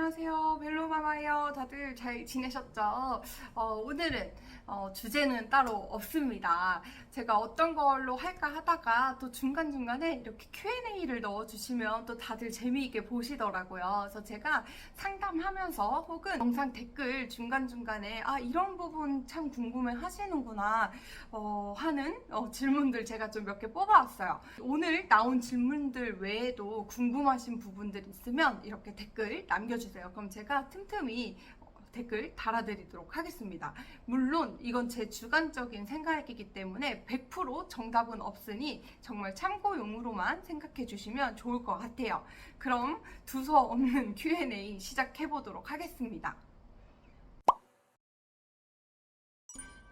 안녕하세요. 벨로마마예요. 다들 잘 지내셨죠? 어, 오늘은 어, 주제는 따로 없습니다. 제가 어떤 걸로 할까 하다가 또 중간중간에 이렇게 Q&A를 넣어주시면 또 다들 재미있게 보시더라고요. 그래서 제가 상담하면서 혹은 영상 댓글 중간중간에 아, 이런 부분 참 궁금해 하시는구나 어, 하는 어, 질문들 제가 좀 몇 개 뽑아왔어요. 오늘 나온 질문들 외에도 궁금하신 부분들 있으면 이렇게 댓글 남겨주세요. 그럼 제가 틈틈이 어, 댓글 달아드리도록 하겠습니다. 물론 이건 제 주관적인 생각이기 때문에 100% 정답은 없으니 정말 참고용으로만 생각해 주시면 좋을 것 같아요. 그럼 두서 없는 Q&A 시작해 보도록 하겠습니다.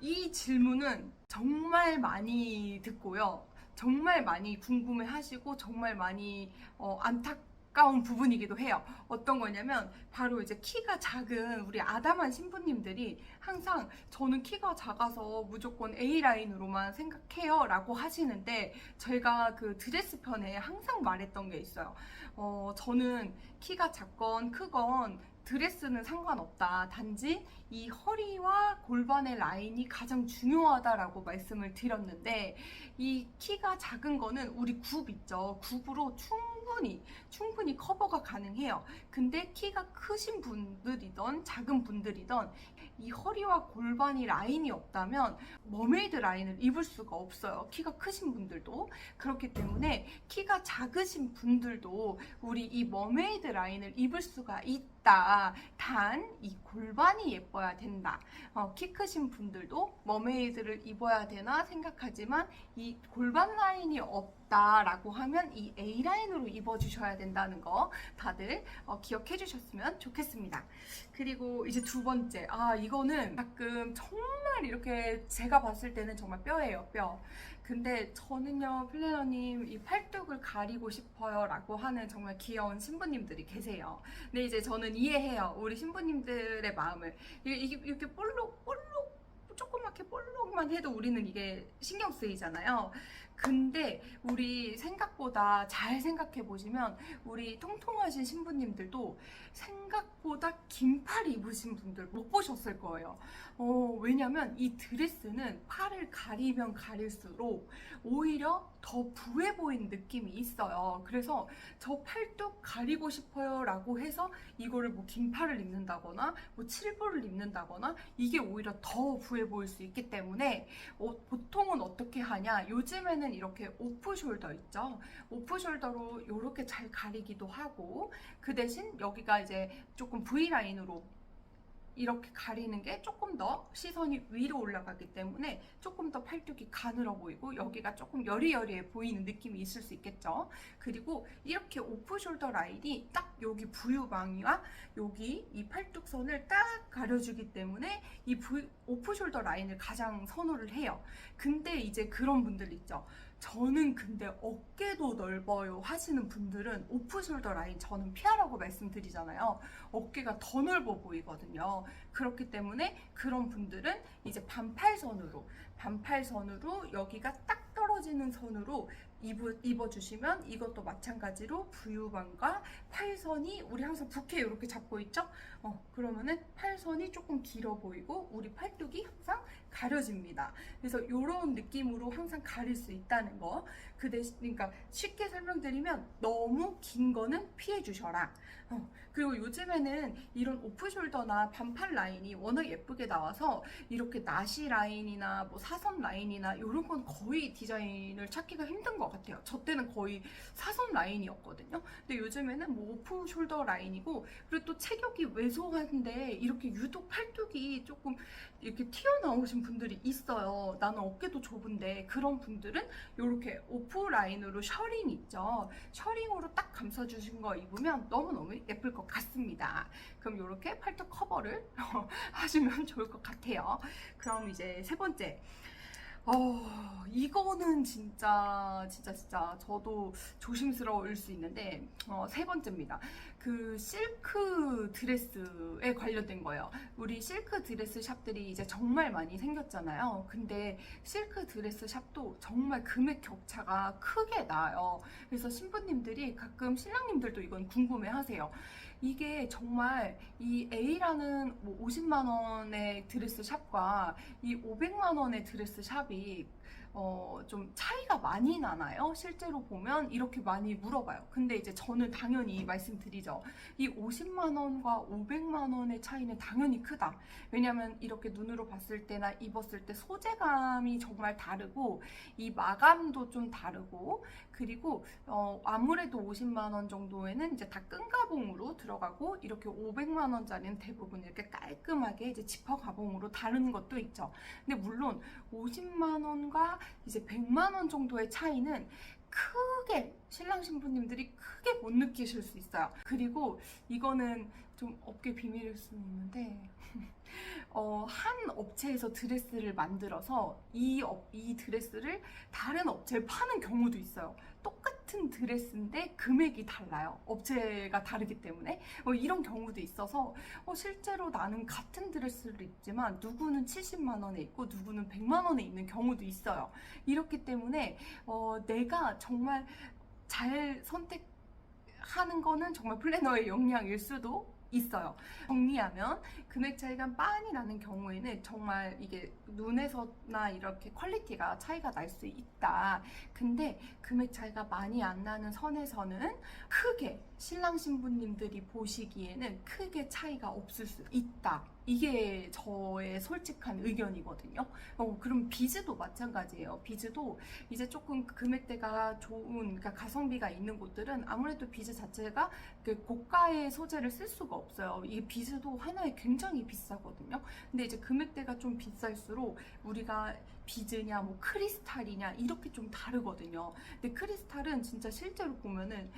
이 질문은 정말 많이 듣고요. 정말 많이 궁금해 하시고 정말 많이 어, 안타 까운 부분이기도 해요. 어떤 거냐면 바로 이제 키가 작은 우리 아담한 신부님들이 항상 저는 키가 작아서 무조건 A라인으로만 생각해요 라고 하시는데 제가 그 드레스 편에 항상 말했던 게 있어요. 어, 저는 키가 작건 크건 드레스는 상관없다. 단지 이 허리와 골반의 라인이 가장 중요하다라고 말씀을 드렸는데 이 키가 작은 거는 우리 굽 있죠. 굽으로 충 분히 충분히 커버가 가능해요. 근데 키가 크신 분들이던 작은 분들이던 이 허리와 골반이 라인이 없다면 머메이드 라인을 입을 수가 없어요. 키가 크신 분들도 그렇기 때문에 키가 작으신 분들도 우리 이 머메이드 라인을 입을 수가 있다. 단 이 골반이 예뻐야 된다. 어, 키 크신 분들도 머메이드를 입어야 되나 생각하지만 이 골반 라인이 없 다라고 하면 이 A 라인으로 입어주셔야 된다는 거 다들 어, 기억해 주셨으면 좋겠습니다. 그리고 이제 두 번째, 아 이거는 가끔 정말 이렇게 제가 봤을 때는 정말 뼈예요, 뼈. 근데 저는요, 플래너님, 이 팔뚝을 가리고 싶어요. 라고 하는 정말 귀여운 신부님들이 계세요. 근데 이제 저는 이해해요. 우리 신부님들의 마음을. 이게 이렇게 볼록, 볼록, 조그맣게 볼록만 해도 우리는 이게 신경 쓰이잖아요. 근데 우리 생각보다 잘 생각해 보시면 우리 통통하신 신부님들도 생각보다 긴 팔 입으신 분들 못 보셨을 거예요. 어, 왜냐면 이 드레스는 팔을 가리면 가릴수록 오히려 더 부해 보이는 느낌이 있어요. 그래서 저 팔뚝 가리고 싶어요 라고 해서 이거를 뭐 긴 팔을 입는다거나 뭐 칠부를 입는다거나 이게 오히려 더 부해 보일 수 있기 때문에 어, 보통은 어떻게 하냐 요즘에는 이렇게 오프 숄더 있죠? 오프 숄더로 이렇게 잘 가리기도 하고 그 대신 여기가 이제 조금 V 라인으로 이렇게 가리는 게 조금 더 시선이 위로 올라가기 때문에 조금 더 팔뚝이 가늘어 보이고 여기가 조금 여리여리해 보이는 느낌이 있을 수 있겠죠. 그리고 이렇게 오프 숄더 라인이 딱 여기 부유방이와 여기 이 팔뚝선을 딱 가려주기 때문에 이 부, 오프 숄더 라인을 가장 선호를 해요. 근데 이제 그런 분들 있죠. 저는 근데 어깨도 넓어요 하시는 분들은 오프 숄더 라인 저는 피하라고 말씀드리잖아요. 어깨가 더 넓어 보이거든요. 그렇기 때문에 그런 분들은 이제 반팔선으로 반팔선으로 여기가 딱 떨어지는 선으로 입어, 입어 주시면 이것도 마찬가지로 부유방과 팔선이 우리 항상 부케 이렇게 잡고 있죠? 어, 그러면은 팔선이 조금 길어 보이고 우리 팔뚝이 항상 가려집니다. 그래서 이런 느낌으로 항상 가릴 수 있다는 거. 그 대신, 그러니까 쉽게 설명드리면 너무 긴 거는 피해 주셔라. 어, 그리고 요즘에는 이런 오프숄더나 반팔 라인이 워낙 예쁘게 나와서 이렇게 나시 라인이나 뭐 사선 라인이나 이런 건 거의 디자인을 찾기가 힘든 것 같아요. 저 때는 거의 사선 라인이었거든요. 근데 요즘에는 뭐 오프 숄더 라인이고 그리고 또 체격이 왜소한데 이렇게 유독 팔뚝이 조금 이렇게 튀어나오신 분들이 있어요. 나는 어깨도 좁은데 그런 분들은 이렇게 오프 라인으로 셔링 있죠. 셔링으로 딱 감싸주신 거 입으면 너무너무 예쁠 것 같습니다. 그럼 이렇게 팔뚝 커버를 하시면 좋을 것 같아요. 그럼 이제 세 번째. 어, 이거는 진짜, 진짜, 진짜, 저도 조심스러울 수 있는데, 어, 세 번째입니다. 그, 실크 드레스에 관련된 거예요. 우리 실크 드레스 샵들이 이제 정말 많이 생겼잖아요. 근데 실크 드레스 샵도 정말 금액 격차가 크게 나요. 그래서 신부님들이 가끔 신랑님들도 이건 궁금해 하세요. 이게 정말 이 A라는 뭐 50만 원의 드레스 샵과 이 500만 원의 드레스 샵이 어, 좀 차이가 많이 나나요? 실제로 보면 이렇게 많이 물어봐요. 근데 이제 저는 당연히 말씀드리죠. 이 50만 원과 500만 원의 차이는 당연히 크다. 왜냐면 이렇게 눈으로 봤을 때나 입었을 때 소재감이 정말 다르고 이 마감도 좀 다르고 그리고 어, 아무래도 50만 원 정도에는 이제 다 끈가봉으로 들어가고 이렇게 500만 원짜리는 대부분 이렇게 깔끔하게 이제 지퍼 가봉으로 다른 것도 있죠. 근데 물론 50만 원과 이제 100만 원 정도의 차이는 크게 신랑 신부님들이 크게 못 느끼실 수 있어요. 그리고 이거는 좀 업계 비밀일 수는 있는데 어, 한 업체에서 드레스를 만들어서 이, 업, 이 드레스를 다른 업체에 파는 경우도 있어요. 똑같 은 드레스인데 금액이 달라요. 업체가 다르기 때문에. 어, 이런 경우도 있어서 어, 실제로 나는 같은 드레스를 입지만 누구는 70만 원에 있고 누구는 100만 원에 있는 경우도 있어요. 이렇기 때문에 어, 내가 정말 잘 선택 하는 거는 정말 플래너의 역량일 수도 있어요. 정리하면 금액 차이가 많이 나는 경우에는 정말 이게 눈에서나 이렇게 퀄리티가 차이가 날 수 있다. 근데 금액 차이가 많이 안 나는 선에서는 크게 신랑 신부님들이 보시기에는 크게 차이가 없을 수 있다. 이게 저의 솔직한 의견이거든요. 어, 그럼 비즈도 마찬가지예요. 비즈도 이제 조금 금액대가 좋은, 그러니까 가성비가 있는 곳들은 아무래도 비즈 자체가 그 고가의 소재를 쓸 수가 없어요. 이게 비즈도 하나에 굉장히 비싸거든요. 근데 이제 금액대가 좀 비쌀수록 우리가 비즈냐, 뭐 크리스탈이냐 이렇게 좀 다르거든요. 근데 크리스탈은 진짜 실제로 보면은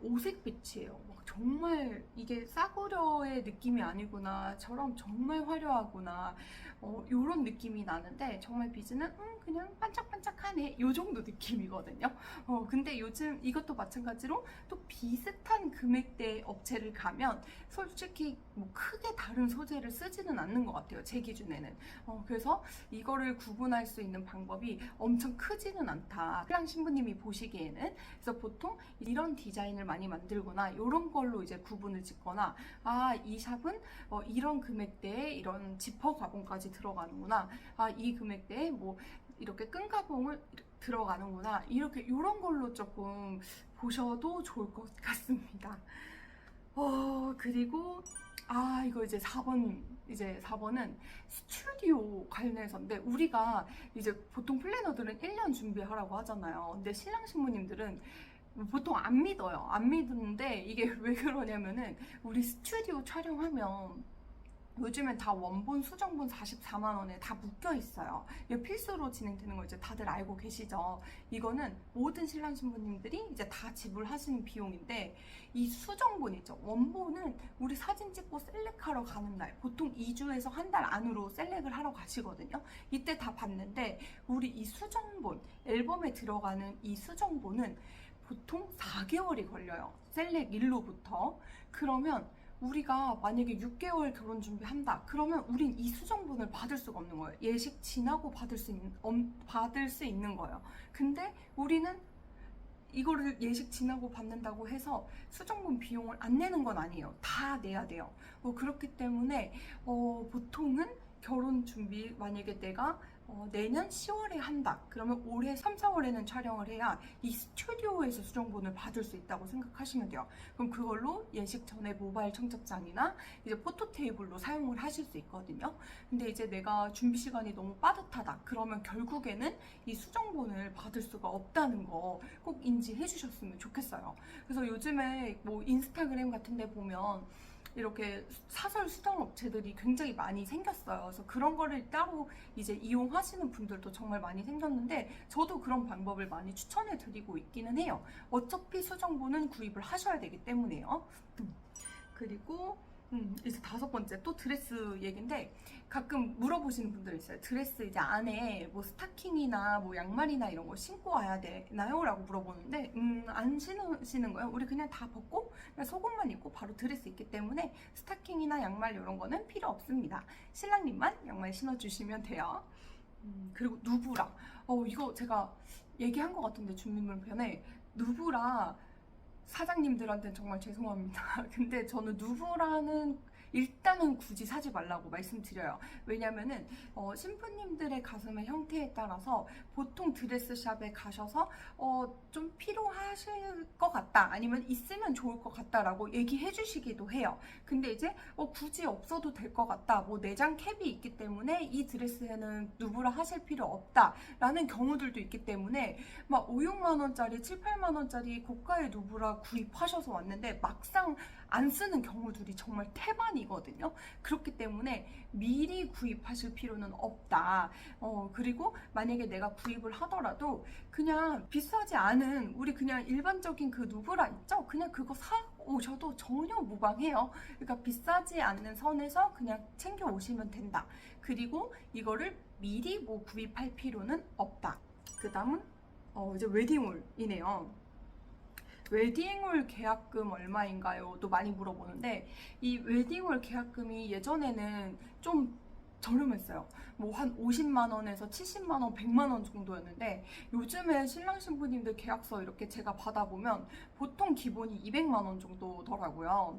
오색빛이에요. 막 정말 이게 싸구려의 느낌이 아니구나처럼 정말 화려하구나. 어, 요런 느낌이 나는데 정말 비즈는 음, 그냥 반짝반짝하네 요 정도 느낌이거든요. 어, 근데 요즘 이것도 마찬가지로 또 비슷한 금액대 업체를 가면 솔직히 뭐 크게 다른 소재를 쓰지는 않는 것 같아요. 제 기준에는. 어, 그래서 이거를 구분할 수 있는 방법이 엄청 크지는 않다. 신랑 신부님이 보시기에는. 그래서 보통 이런 디자인을 많이 만들거나 이런 걸로 이제 구분을 짓거나 아, 이 샵은 어, 이런 금액대에 이런 지퍼 가봉까지 들어가는구나. 아, 이 금액대에 뭐 이렇게 끈 가봉을 들어가는구나. 이렇게 이런 걸로 조금 보셔도 좋을 것 같습니다. 어, 그리고 아, 이거 이제 4번 이제 4번은 스튜디오 관련해서인데 우리가 이제 보통 플래너들은 1년 준비하라고 하잖아요. 근데 신랑 신부님들은 보통 안 믿어요. 안 믿는데 이게 왜 그러냐면은 우리 스튜디오 촬영하면 요즘엔 다 원본 수정본 44만 원에 다 묶여 있어요. 이거 필수로 진행되는 거 이제 다들 알고 계시죠? 이거는 모든 신랑 신부님들이 이제 다 지불하시는 비용인데 이 수정본 있죠. 원본은 우리 사진 찍고 셀렉하러 가는 날 보통 2주에서 한 달 안으로 셀렉을 하러 가시거든요. 이때 다 봤는데 우리 이 수정본 앨범에 들어가는 이 수정본은 보통 4개월이 걸려요. 셀렉 일로부터 그러면 우리가 만약에 6개월 결혼 준비한다. 그러면 우린 이 수정본을 받을 수가 없는 거예요. 예식 지나고 받을 수 있는 엄- 받을 수 있는 거예요. 근데 우리는 이거를 예식 지나고 받는다고 해서 수정본 비용을 안 내는 건 아니에요. 다 내야 돼요. 어, 그렇기 때문에 어, 보통은 결혼 준비 만약에 내가 어, 내년 10월에 한다. 그러면 올해 3, 4월에는 촬영을 해야 이 스튜디오에서 수정본을 받을 수 있다고 생각하시면 돼요. 그럼 그걸로 예식 전에 모바일 청첩장이나 이제 포토 테이블로 사용을 하실 수 있거든요. 근데 이제 내가 준비 시간이 너무 빠듯하다. 그러면 결국에는 이 수정본을 받을 수가 없다는 거 꼭 인지해 주셨으면 좋겠어요. 그래서 요즘에 뭐 인스타그램 같은 데 보면 이렇게 사설 수정 업체들이 굉장히 많이 생겼어요. 그래서 그런 거를 따로 이제 이용하시는 분들도 정말 많이 생겼는데 저도 그런 방법을 많이 추천해 드리고 있기는 해요. 어차피 수정본은 구입을 하셔야 되기 때문에요. 음. 그리고 음, 이제 다섯 번째 또 드레스 얘긴데 가끔 물어보시는 분들 있어요. 드레스 이제 안에 뭐 스타킹이나 뭐 양말이나 이런 거 신고 와야 되나요? 라고 물어보는데 음, 안 신으시는 거예요. 우리 그냥 다 벗고 그냥 속옷만 입고 바로 드레스 입기 때문에 스타킹이나 양말 이런 거는 필요 없습니다. 신랑님만 양말 신어주시면 돼요. 음, 그리고 누브라. 어, 이거 제가 얘기한 것 같은데 준비물 편에 누브라 사장님들한테는 정말 죄송합니다. 근데 저는 누브라는 일단은 굳이 사지 말라고 말씀드려요. 왜냐면은 어, 신부님들의 가슴의 형태에 따라서 보통 드레스샵에 가셔서 어, 좀 필요하실 것 같다 아니면 있으면 좋을 것 같다라고 얘기해 주시기도 해요. 근데 이제 어, 굳이 없어도 될 것 같다. 뭐 내장 캡이 있기 때문에 이 드레스에는 누브라 하실 필요 없다라는 경우들도 있기 때문에 막 5, 6만 원짜리, 7, 8만 원짜리 고가의 누브라 구입하셔서 왔는데 막상 안 쓰는 경우들이 정말 태반이거든요. 그렇기 때문에 미리 구입하실 필요는 없다. 어, 그리고 만약에 내가 구입을 하더라도 그냥 비싸지 않은 우리 그냥 일반적인 그 누브라 있죠? 그냥 그거 사 오셔도 전혀 무방해요. 그러니까 비싸지 않는 선에서 그냥 챙겨 오시면 된다. 그리고 이거를 미리 뭐 구입할 필요는 없다. 그 다음은 어, 이제 웨딩홀이네요. 웨딩홀 계약금 얼마인가요? 또 많이 물어보는데 이 웨딩홀 계약금이 예전에는 좀 저렴했어요. 뭐 한 50만 원에서 70만 원, 100만 원 정도였는데 요즘에 신랑 신부님들 계약서 이렇게 제가 받아보면 보통 기본이 200만 원 정도더라고요.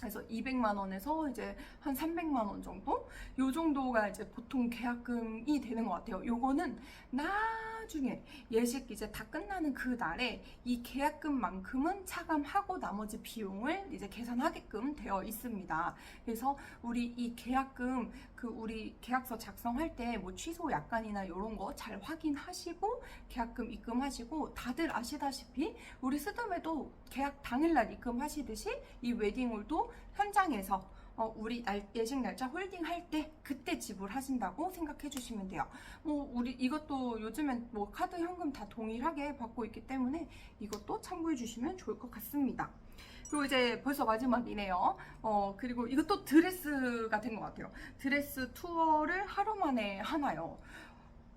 그래서 200만 원에서 이제 한 300만 원 정도? 요 정도가 이제 보통 계약금이 되는 것 같아요. 요거는 나중에 예식 이제 다 끝나는 그 날에 이 계약금만큼은 차감하고 나머지 비용을 이제 계산하게끔 되어 있습니다. 그래서 우리 이 계약금 그 우리 계약서 작성할 때 뭐 취소 약관이나 이런 거 잘 확인하시고 계약금 입금하시고 다들 아시다시피 우리 스드메도 계약 당일날 입금하시듯이 이 웨딩홀도 현장에서 어, 우리 날, 예식 날짜 홀딩 할 때 그때 지불하신다고 생각해 주시면 돼요. 뭐 우리 이것도 요즘엔 뭐 카드 현금 다 동일하게 받고 있기 때문에 이것도 참고해 주시면 좋을 것 같습니다. 그리고 이제 벌써 마지막이네요. 어, 그리고 이것도 드레스가 된 것 같아요. 드레스 투어를 하루 만에 하나요.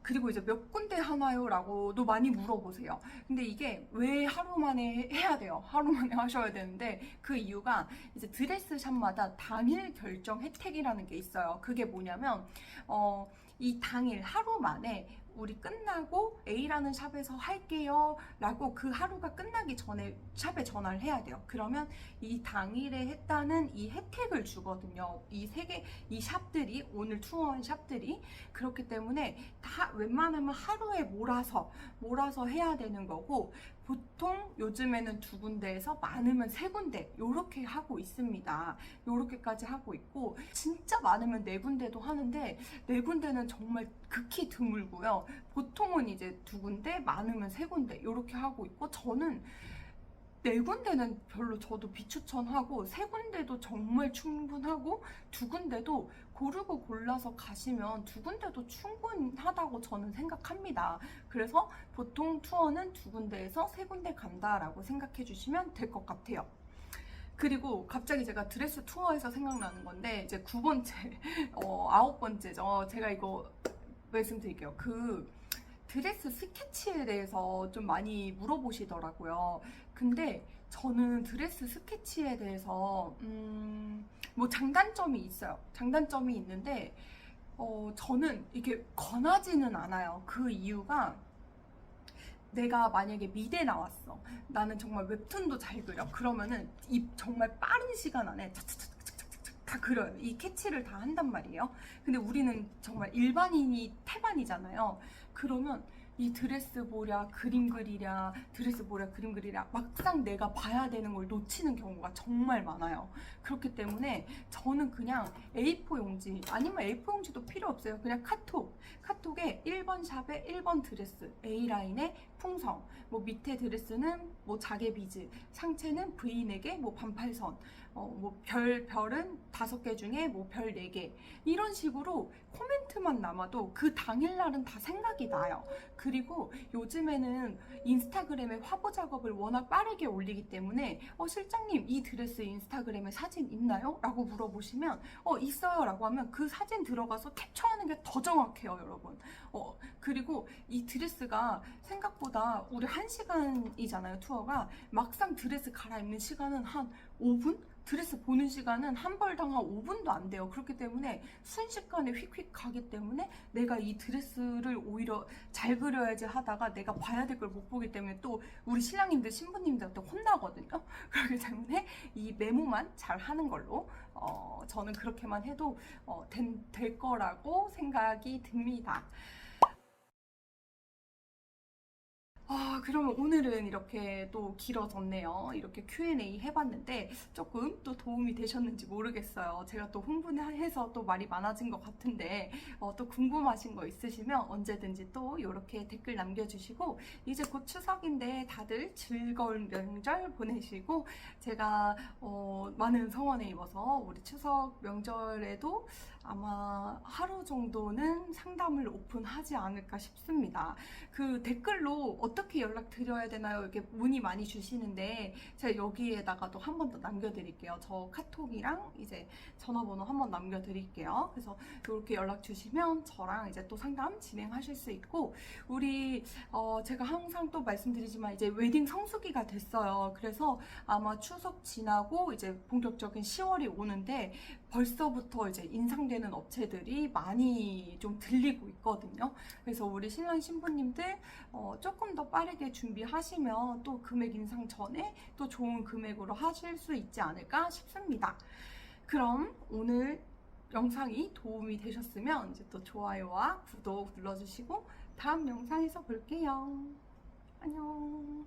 그리고 이제 몇 군데 하나요? 라고도 많이 물어보세요. 근데 이게 왜 하루 만에 해야 돼요? 하루 만에 하셔야 되는데 그 이유가 이제 드레스 샵마다 당일 결정 혜택이라는 게 있어요. 그게 뭐냐면, 어, 이 당일 하루 만에 우리 끝나고 A라는 샵에서 할게요 라고 그 하루가 끝나기 전에 샵에 전화를 해야 돼요. 그러면 이 당일에 했다는 이 혜택을 주거든요. 이 세 개 이 샵들이 오늘 투어한 샵들이. 그렇기 때문에 다 웬만하면 하루에 몰아서 몰아서 해야 되는 거고 보통 요즘에는 두 군데에서 많으면 세 군데 요렇게 하고 있습니다 요렇게까지 하고 있고 진짜 많으면 네 군데도 하는데 네 군데는 정말 극히 드물고요. 보통은 이제 두 군데, 많으면 세 군데 이렇게 하고 있고 저는 네 군데는 별로 저도 비추천하고 세 군데도 정말 충분하고 두 군데도 고르고 골라서 가시면 두 군데도 충분하다고 저는 생각합니다. 그래서 보통 투어는 두 군데에서 세 군데 간다라고 생각해 주시면 될 것 같아요. 그리고 갑자기 제가 드레스 투어에서 생각나는 건데 이제 구 번째, 어, 아홉 번째죠. 제가 이거 말씀드릴게요. 그 드레스 스케치에 대해서 좀 많이 물어보시더라고요. 근데 저는 드레스 스케치에 대해서 음, 뭐 장단점이 있어요. 장단점이 있는데 어, 저는 이게 권하지는 않아요. 그 이유가 내가 만약에 미대 나왔어. 나는 정말 웹툰도 잘 그려. 그러면은 이 정말 빠른 시간 안에 다 그려요. 이 캐치를 다 한단 말이에요. 근데 우리는 정말 일반인이 태반이잖아요. 그러면 이 드레스 보랴 그림 그리랴 드레스 보랴 그림 그리랴 막상 내가 봐야 되는 걸 놓치는 경우가 정말 많아요. 그렇기 때문에 저는 그냥 A4 용지 아니면 A4 용지도 필요 없어요. 그냥 카톡 카톡에 1번 샵에 1번 드레스 A라인에 풍성 뭐 밑에 드레스는 뭐 자개 비즈 상체는 V넥에 뭐 반팔선 어, 뭐별 별은 다섯 개 중에 뭐 별 네 개 이런 식으로 코멘트만 남아도 그 당일 날은 다 생각이 나요. 그리고 요즘에는 인스타그램에 화보 작업을 워낙 빠르게 올리기 때문에 어 실장님 이 드레스 인스타그램에 사진 있나요? 라고 물어보시면 어 있어요 라고 하면 그 사진 들어가서 캡처하는 게 더 정확해요 여러분 어 그리고 이 드레스가 생각보다 우리 한 시간이잖아요 투어가 막상 드레스 갈아입는 시간은 한 5분? 드레스 보는 시간은 한 벌당 한 5분도 안 돼요. 그렇기 때문에 순식간에 휙휙 가기 때문에 내가 이 드레스를 오히려 잘 그려야지 하다가 내가 봐야 될 걸 못 보기 때문에 또 우리 신랑님들, 신부님들한테 혼나거든요. 그렇기 때문에 이 메모만 잘 하는 걸로 어, 저는 그렇게만 해도 어, 된, 될 거라고 생각이 듭니다. 아, 그러면 오늘은 이렇게 또 길어졌네요. 이렇게 Q&A 해봤는데 조금 또 도움이 되셨는지 모르겠어요. 제가 또 흥분해서 또 말이 많아진 것 같은데 어, 또 궁금하신 거 있으시면 언제든지 또 이렇게 댓글 남겨주시고 이제 곧 추석인데 다들 즐거운 명절 보내시고 제가 어, 많은 성원에 입어서 우리 추석 명절에도 아마 하루 정도는 상담을 오픈하지 않을까 싶습니다. 그 댓글로 어 떻게 연락 드려야 되나요? 이렇게 문의 많이 주시는데 제가 여기에다가도 한번 더 남겨드릴게요. 저 카톡이랑 이제 전화번호 한 번 남겨드릴게요. 그래서 이렇게 연락 주시면 저랑 이제 또 상담 진행하실 수 있고 우리 어 제가 항상 또 말씀드리지만 이제 웨딩 성수기가 됐어요. 그래서 아마 추석 지나고 이제 본격적인 10월이 오는데 벌써부터 이제 인상되는 업체들이 많이 좀 들리고 있거든요. 그래서 우리 신랑 신부님들 어, 조금 더 빠르게 준비하시면 또 금액 인상 전에 또 좋은 금액으로 하실 수 있지 않을까 싶습니다. 그럼 오늘 영상이 도움이 되셨으면 이제 또 좋아요와 구독 눌러주시고 다음 영상에서 볼게요. 안녕.